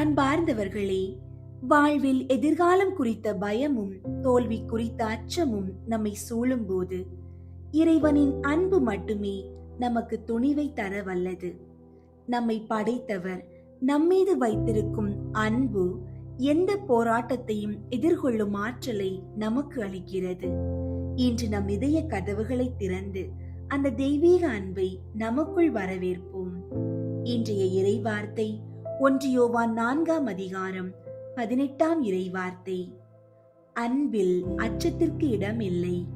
அன்பார்ந்தவர்களே வாழ்வில் எதிர்காலம் குறித்த பயமும் தோல்வி குறித்த அச்சமும் நம்மை சூழும்போது இறைவனின் அன்பு மட்டுமே நமக்கு துணிவை தர வல்லது நம்மை படைத்தவர் நம்மீது வைத்திருக்கும் அன்பு எந்த போராட்டத்தையும் எதிர்கொள்ளும் ஆற்றலை நமக்கு அளிக்கிறது. இன்று நம் இதய கதவுகளை திறந்து அந்த தெய்வீக அன்பை நமக்குள் வரவேற்போம். இன்றைய இறைவார்த்தை ஒன்றியோவான் நான்காம் அதிகாரம் பதினெட்டாம் இறைவார்த்தை. அன்பில் அச்சத்திற்கு இடம் இல்லை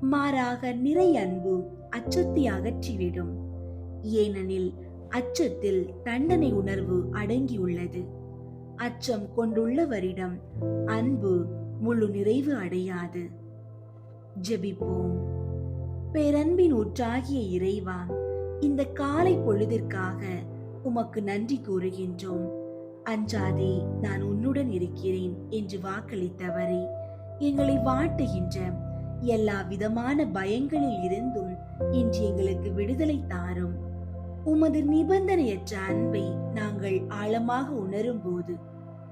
மாறாக நிறை அன்பு அச்சத்தை அகற்றிவிடும். ஏனெனில் அச்சத்தில் தண்டனை உணர்வு அடங்கியுள்ளது. அச்சம் கொண்டுள்ளவரிடம் அன்பு முழு நிறைவு அடையாது. ஜெபிப்போம். பேரன்பின் ஊற்றாகிய இறைவா இந்த காலை பொழுதிற்காக உமக்கு நன்றி கூறுகின்றோம். அஞ்சாதே நான் உன்னுடன் இருக்கிறேன் என்று வாக்களித்தவரை எங்களை வாட்டுகின்ற எல்லா விதமான பயங்களில் இருந்தும் இன்று எங்களுக்கு விடுதலை தாரும். உமது நிபந்தனையற்ற அன்பை நாங்கள் ஆழமாக உணரும் போது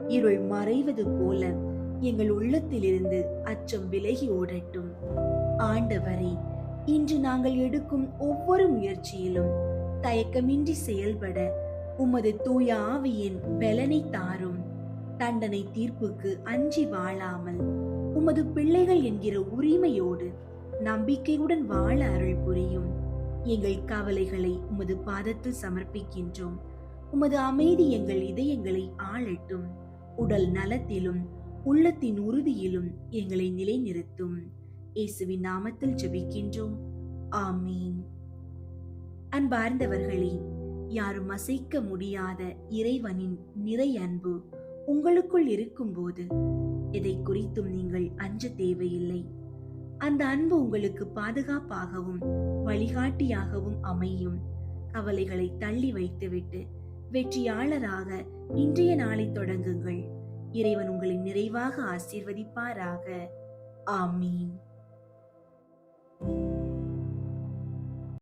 இருள் மறைவது போல எங்கள் உள்ளத்திலிருந்து அச்சம் விலகி ஓடட்டும். ஆண்டவரே இன்று நாங்கள் எடுக்கும் ஒவ்வொரு முயற்சியிலும் தயக்கமின்றி செயல்பட உமது தூய ஆவியின் பலனை தாரும். தண்டனை தீர்ப்புக்கு அஞ்சி வாழாமல் உமது பிள்ளைகள் என்கிற உரிமையோடு நம்பிக்கையுடன் வாழ அருள் புரியும். எங்கள் கவலைகளை உமது பாதத்தில் சமர்ப்பிக்கின்றோம். உமது அமைதி எங்கள் இதயங்களை ஆளட்டும். உடல் நலத்திலும் உள்ளத்தின் உறுதியிலும் எங்களை நிலைநிறுத்தும். இயேசுவின் நாமத்தில் ஜெபிக்கின்றோம். ஆமீன். அன்பார்ந்தவர்களே யாரும் அசைக்க முடியாத இறைவனின் நிறை அன்பு உங்களுக்குள் இருக்கும்போது எதை குறித்தும் நீங்கள் அஞ்ச தேவையில்லை. அந்த அன்பு உங்களுக்கு பாதுகாப்பாகவும் வழிகாட்டியாகவும் அமையும். கவலைகளை தள்ளி வைத்துவிட்டு வெற்றியாளராக இன்றைய நாளை தொடங்குங்கள். இறைவன் உங்களை நிறைவாக ஆசீர்வதிப்பாராக. ஆமீன்.